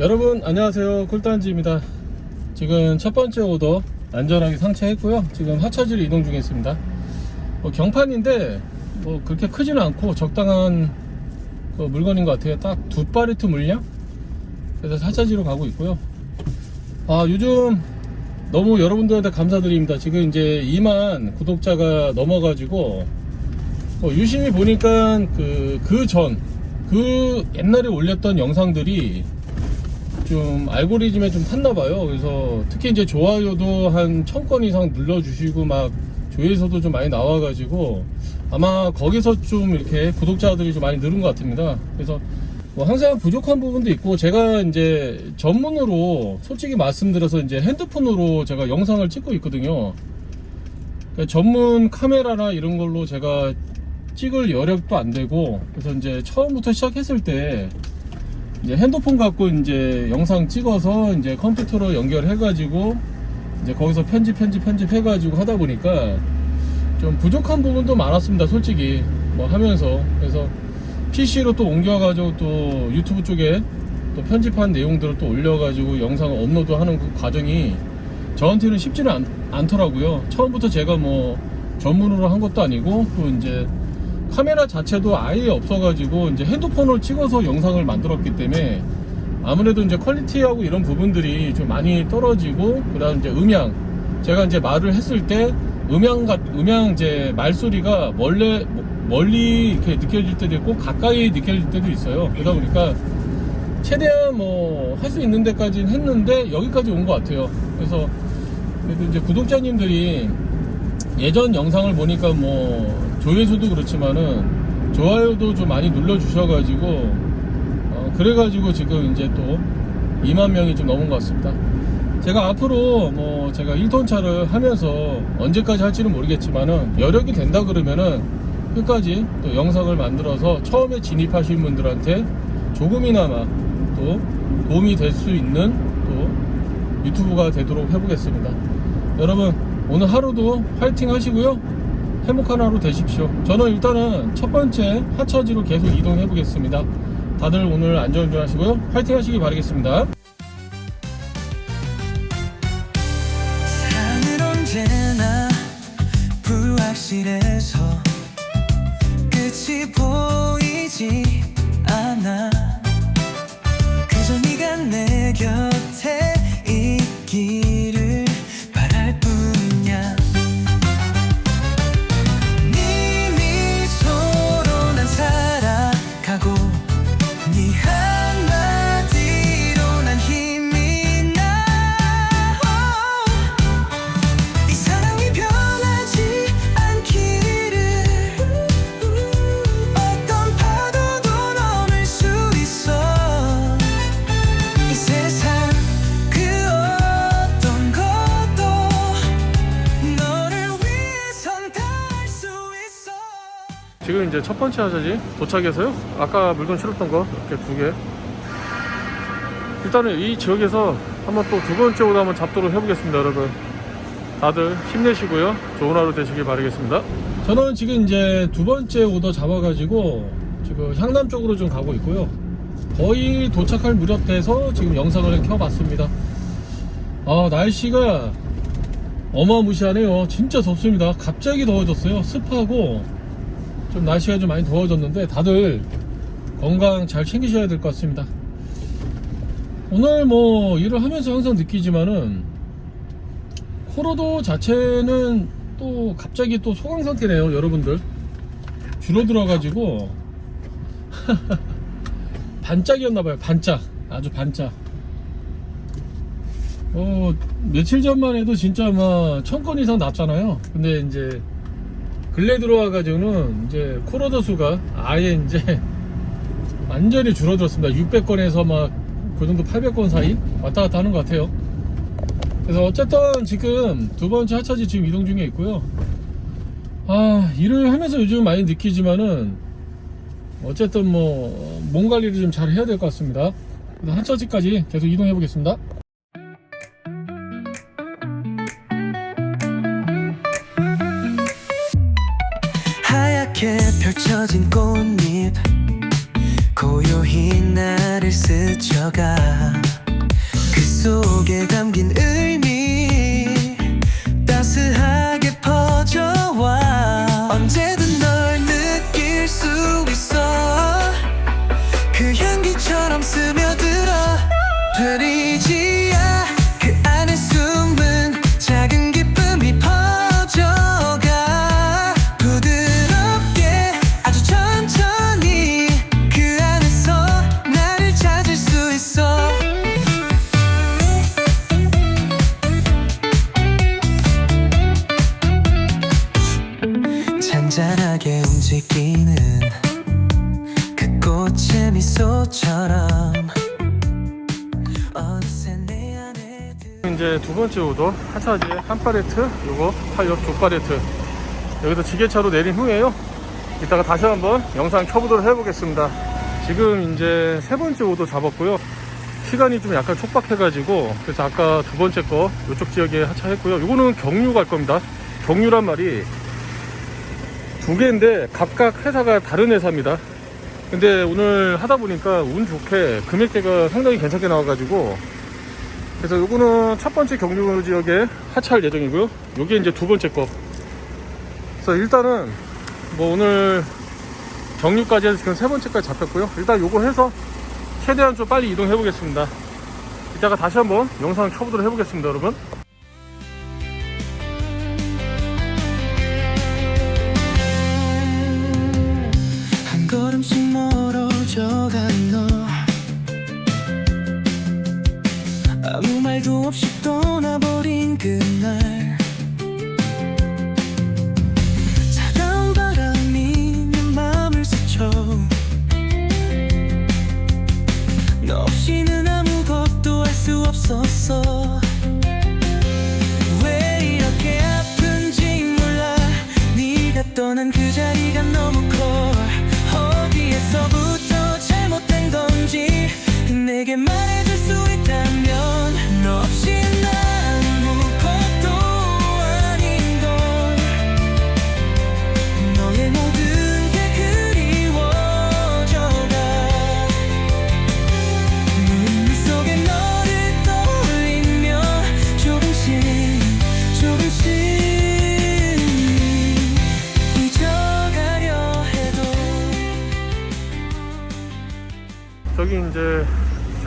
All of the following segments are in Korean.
여러분 안녕하세요. 꿀단지입니다. 지금 첫 번째 오더 안전하게 상차했고요. 지금 하차지로 이동 중에 있습니다. 뭐 경판인데 뭐 그렇게 크지는 않고 적당한 그 물건인 것 같아요. 딱두 파리트 물량? 그래서 하차지로 가고 있고요. 아 요즘 너무 여러분들한테 감사드립니다. 지금 이제 2만 구독자가 넘어가지고 뭐 유심히 보니까 그 그 전그 옛날에 올렸던 영상들이 좀 알고리즘에 좀 탔나 봐요. 그래서 특히 이제 좋아요도 한 천 건 이상 눌러주시고 막 조회수도 좀 많이 나와가지고 아마 거기서 좀 이렇게 구독자들이 좀 많이 늘은 것 같습니다. 그래서 뭐 항상 부족한 부분도 있고 제가 이제 전문으로 솔직히 말씀드려서 이제 핸드폰으로 제가 영상을 찍고 있거든요. 그러니까 전문 카메라나 이런 걸로 제가 찍을 여력도 안 되고 그래서 이제 처음부터 시작했을 때 이제 핸드폰 갖고 이제 영상 찍어서 이제 컴퓨터로 연결해가지고 이제 거기서 편집 편집 편집 해가지고 하다 보니까 좀 부족한 부분도 많았습니다 솔직히. 뭐 하면서. 그래서 PC로 또 옮겨가지고 또 유튜브 쪽에 또 편집한 내용들을 또 올려가지고 영상을 업로드하는 그 과정이 저한테는 쉽지는 않, 않더라고요. 처음부터 제가 뭐 전문으로 한 것도 아니고 또 이제 카메라 자체도 아예 없어가지고 이제 핸드폰을 찍어서 영상을 만들었기 때문에 아무래도 이제 퀄리티하고 이런 부분들이 좀 많이 떨어지고 그다음 이제 음향. 제가 이제 말을 했을 때 음향 같 음향 이제 말소리가 멀리 멀리 이렇게 느껴질 때도 있고 가까이 느껴질 때도 있어요. 그러다 보니까 최대한 뭐 할 수 있는 데까지는 했는데 여기까지 온 것 같아요. 그래서 그래도 이제 구독자님들이 예전 영상을 보니까 뭐 조회수도 그렇지만은 좋아요도 좀 많이 눌러 주셔가지고 어, 그래가지고 지금 이제 또 2만 명이 좀 넘은 것 같습니다. 제가 앞으로 뭐 제가 1톤 차를 하면서 언제까지 할지는 모르겠지만은 여력이 된다 그러면은 끝까지 또 영상을 만들어서 처음에 진입하신 분들한테 조금이나마 또 도움이 될 수 있는 또 유튜브가 되도록 해보겠습니다. 여러분 오늘 하루도 파이팅 하시고요. 행복한 하루 되십시오. 저는 일단은 첫 번째 하차지로 계속 이동해 보겠습니다. 다들 오늘 안전운전 하시고요. 파이팅 하시기 바라겠습니다. 삶은 언제나 불확실해서 지금 이제 첫 번째 하차지 도착해서요. 아까 물건 실었던 거 이렇게 두 개. 일단은 이 지역에서 한번 또 두 번째 오도 한번 잡도록 해보겠습니다, 여러분. 다들 힘내시고요. 좋은 하루 되시길 바라겠습니다. 저는 지금 이제 두 번째 오더 잡아가지고 지금 향남 쪽으로 좀 가고 있고요. 거의 도착할 무렵 돼서 지금 영상을 켜봤습니다. 아, 날씨가 어마무시하네요. 진짜 덥습니다. 갑자기 더워졌어요. 습하고 좀 날씨가 좀 많이 더워졌는데 다들 건강 잘 챙기셔야 될 것 같습니다. 오늘 뭐 일을 하면서 항상 느끼지만은 코로도 자체는 또 갑자기 또 소강 상태네요, 여러분들. 줄어들어가지고 반짝이었나봐요, 반짝. 아주 반짝. 어, 며칠 전만 해도 진짜 막 천 건 이상 났잖아요. 근데 이제 근래 들어와가지고는 이제 코로더 수가 아예 이제 완전히 줄어들었습니다. 600건에서 막 그 정도 800건 사이 왔다 갔다 하는 것 같아요. 그래서 어쨌든 지금 두 번째 하차지 지금 이동 중에 있고요. 아, 일을 하면서 요즘 많이 느끼지만은 어쨌든 뭐, 몸 관리를 좀 잘 해야 될 것 같습니다. 하차지까지 계속 이동해 보겠습니다. 흩어진 꽃잎. 고요히 나를 스쳐가 그 속에 담긴 이제 두 번째 오더 하차지의 한 팔레트 요거 타이어 두 팔레트. 여기서 지게차로 내린 후에요. 이따가 다시 한번 영상 켜보도록 해보겠습니다. 지금 이제 세 번째 오더 잡았고요. 시간이 좀 약간 촉박해 가지고 그래서 아까 두 번째 거 이쪽 지역에 하차했고요. 요거는 경유 갈 겁니다. 경유란 말이 두 개인데 각각 회사가 다른 회사입니다. 근데 오늘 하다 보니까 운 좋게 금액대가 상당히 괜찮게 나와가지고 그래서 요거는 첫 번째 경유 지역에 하차할 예정이고요. 요게 이제 두 번째 거. 그래서 일단은 뭐 오늘 경유까지 해서 지금 세 번째까지 잡혔고요. 일단 요거 해서 최대한 좀 빨리 이동해 보겠습니다. 이따가 다시 한번 영상 켜보도록 해보겠습니다, 여러분. 그날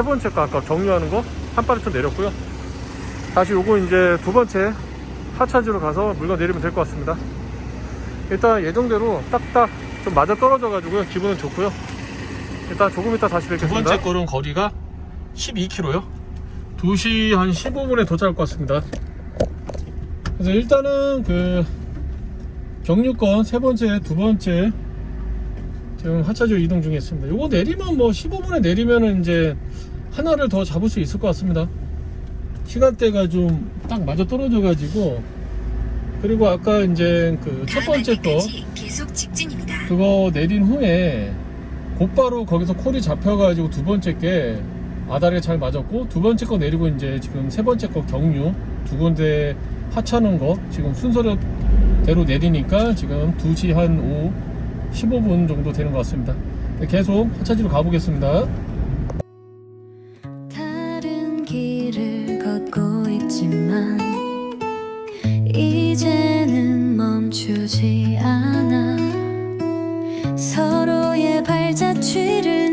세 번째 거 아까 경유하는 거한 파레트 내렸고요. 다시 요거 이제 두 번째 하차지로 가서 물건 내리면 될 것 같습니다. 일단 예정대로 딱딱 좀 맞아 떨어져 가지고요. 기분은 좋고요. 일단 조금 이따 다시 뵙겠습니다. 두 번째 거는 거리가 12km요. 2시 한 15분에 도착할 것 같습니다. 그래서 일단은 그 경유권 세 번째, 두 번째 지금 하차지로 이동 중에 있습니다. 요거 내리면 뭐 15분에 내리면은 이제 하나를 더 잡을 수 있을 것 같습니다. 시간대가 좀 딱 맞아 떨어져 가지고 그리고 아까 이제 그 첫 번째 거. 그거 내린 후에 곧바로 거기서 콜이 잡혀가지고 두 번째 게 아다리가 잘 맞았고 두 번째 거 내리고 이제 지금 세 번째 거 경유 두 군데 하차하는 거 지금 순서대로 내리니까 지금 2시 한 오후 15분 정도 되는 것 같습니다. 계속 하차지로 가보겠습니다. 서로의 발자취를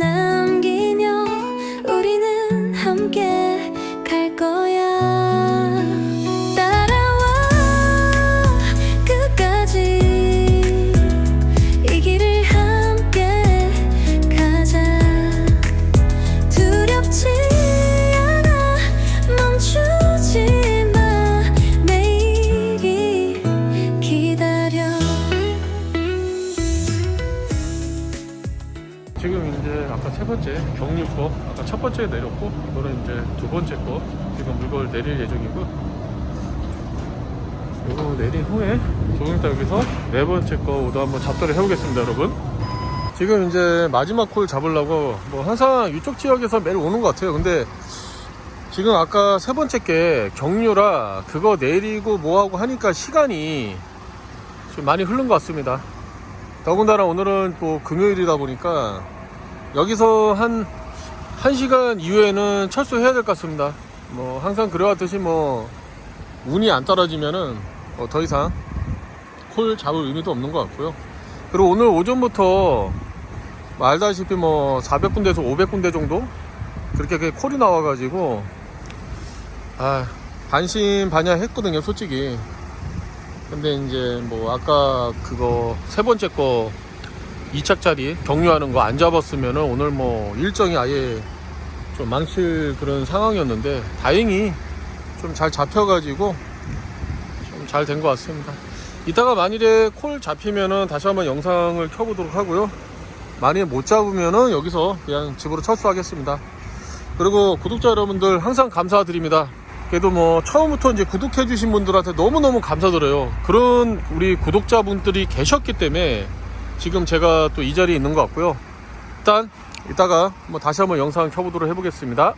경유 거 아까 첫 번째 내렸고 이거는 이제 두 번째 거. 지금 물건을 내릴 예정이고. 이거 내린 후에 조금 이따 여기서 네 번째 거 오도 한번 잡도록 해보겠습니다 여러분. 지금 이제 마지막 콜 잡으려고 뭐 항상 이쪽 지역에서 매일 오는 것 같아요. 근데 지금 아까 세 번째 게 경유라 그거 내리고 뭐하고 하니까 시간이 좀 많이 흐른 것 같습니다. 더군다나 오늘은 또 금요일이다 보니까 여기서 한 1시간 이후에는 철수해야 될 것 같습니다. 뭐 항상 그래왔듯이 뭐 운이 안 떨어지면은 뭐 더 이상 콜 잡을 의미도 없는 것 같고요. 그리고 오늘 오전부터 뭐 알다시피 뭐 400군데에서 500군데 정도 그렇게 그 콜이 나와가지고 아 반신반야 했거든요 솔직히 근데 이제 뭐 아까 그거 세 번째 거 2착짜리 경유하는 거 안 잡았으면은 오늘 뭐 일정이 아예 좀 망칠 그런 상황이었는데 다행히 좀 잘 잡혀가지고 좀 잘 된 것 같습니다. 이따가 만일에 콜 잡히면은 다시 한번 영상을 켜보도록 하고요. 만약에 못 잡으면은 여기서 그냥 집으로 철수하겠습니다. 그리고 구독자 여러분들 항상 감사드립니다. 그래도 뭐 처음부터 이제 구독해 주신 분들한테 너무너무 감사드려요. 그런 우리 구독자분들이 계셨기 때문에 지금 제가 또 이 자리에 있는 것 같고요. 일단 이따가 뭐 다시 한번 영상 켜보도록 해보겠습니다.